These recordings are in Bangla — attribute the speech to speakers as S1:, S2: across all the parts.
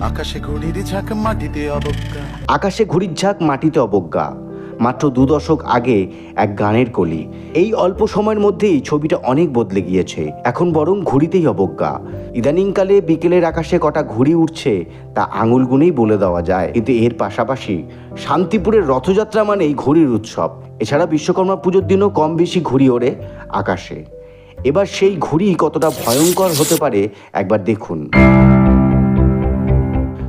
S1: আকাশে ঘুড়ির ঝাঁক মাটিতে অবজ্ঞা।
S2: ঝাঁক মাটিতে অবজ্ঞা। মাত্র দু দশক আগে এক গানের কলি। এই অল্প সময়ের মধ্যেই ছবিটা অনেক বদলে গিয়েছে। এখন বরং ঘুড়িতেই অবজ্ঞা। ইদানিংকালে বিকেলের আকাশে কটা ঘুড়ি উঠছে তা আঙুল গুনেই বলে দেওয়া যায়। কিন্তু এর পাশাপাশি শান্তিপুরের রথযাত্রা মানেই ঘুড়ির উৎসব। এছাড়া বিশ্বকর্মা পুজোর দিনও কম বেশি ঘুড়ি ওড়ে আকাশে। এবার সেই ঘুড়ি কতটা ভয়ঙ্কর হতে পারে একবার দেখুন।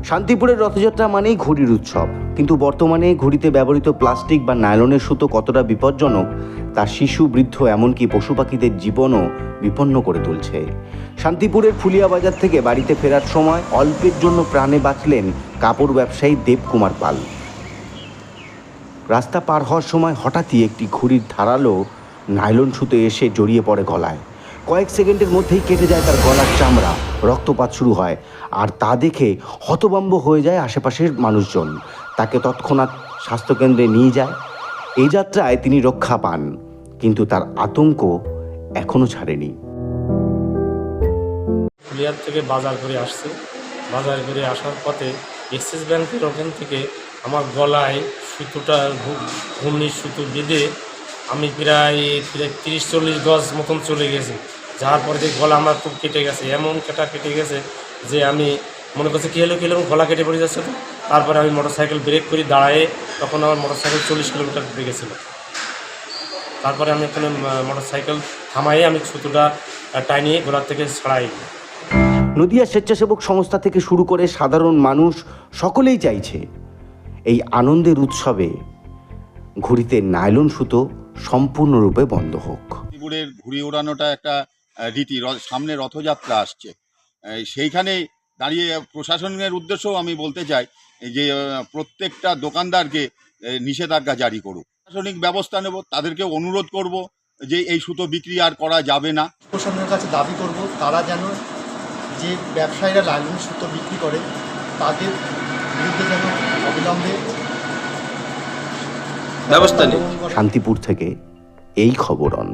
S2: শান্তিপুরের রথযাত্রা মানেই ঘুড়ির উৎসব। কিন্তু বর্তমানে ঘুড়িতে ব্যবহৃত প্লাস্টিক বা নাইলনের সুতো কতটা বিপজ্জনক তা শিশু, বৃদ্ধ, এমনকি পশু পাখিদের জীবনও বিপন্ন করে তুলছে। শান্তিপুরের ফুলিয়া বাজার থেকে বাড়িতে ফেরার সময় অল্পের জন্য প্রাণে বাঁচলেন কাপড় ব্যবসায়ী দেবকুমার পাল। রাস্তা পার হওয়ার সময় হঠাৎই একটি ঘুড়ির ধারালো নাইলন সুতো এসে জড়িয়ে পড়ে গলায়। কয়েক সেকেন্ডের মধ্যেই কেটে যায় তার গলার চামড়া। রক্তপাত শুরু হয়, আর তা দেখে হতবম্ব হয়ে যায় আশেপাশের মানুষজন। তাকে তৎক্ষণাৎ স্বাস্থ্যকেন্দ্রে নিয়ে যায়। এই যাত্রায় তিনি রক্ষা পান, কিন্তু তার আতঙ্ক এখনও ছাড়েনি।
S3: ফুলিয়ার থেকে বাজার করে আসছে। বাজার করে আসার পথে এক্সিস ব্যাংকের ওখান থেকে আমার গলায় সুতোটা, ঘু- ঘূর্ণির সুতো বেঁধে আমি প্রায় প্রায় তিরিশ, চল্লিশ গজ মতন চলে গেছি। যাওয়ার পরে দেখি গলা আমার খুব কেটে গেছে। এমন কেটা কেটে গেছে যে আমি মনে করছি কী হলো কী হলো গলা কেটে পড়ে যাচ্ছে তো। তারপরে আমি মোটর সাইকেল ব্রেক করে দাঁড়ায়ে, তখন আমার মোটর সাইকেল চল্লিশ কিলোমিটার ঘুরে গেছিল। তারপরে আমি এখানে মোটর সাইকেল থামাইয়ে আমি সুতোটা টানিয়ে গোলার থেকে ছাড়াই।
S2: নদিয়া স্বেচ্ছাসেবক সংস্থা থেকে শুরু করে সাধারণ মানুষ সকলেই চাইছে এই আনন্দের উৎসবে ঘুড়িতে নাইলন সুতো সম্পূর্ণরূপে বন্ধ হোক।
S4: ত্রিপুরের ঘুড়ি ওড়ানোটা একটা রীতি। সামনে রথযাত্রা আসছে। সেইখানে দাঁড়িয়ে প্রশাসনের উদ্দেশ্যও আমি বলতে চাই যে প্রত্যেকটা দোকানদারকে নিষেধাজ্ঞা জারি করুক। প্রশাসনিক ব্যবস্থা নেব তাদেরকে অনুরোধ করব যে এই সুতো বিক্রি আর করা যাবে না।
S5: প্রশাসনের কাছে দাবি করব তারা যেন যে ব্যবসায়ীরা লাইলন সুতো বিক্রি করে তাদের বিরুদ্ধে যেন অবিলম্বে
S6: ব্যবস্থা নেই।
S2: শান্তিপুর থেকে এই খবরন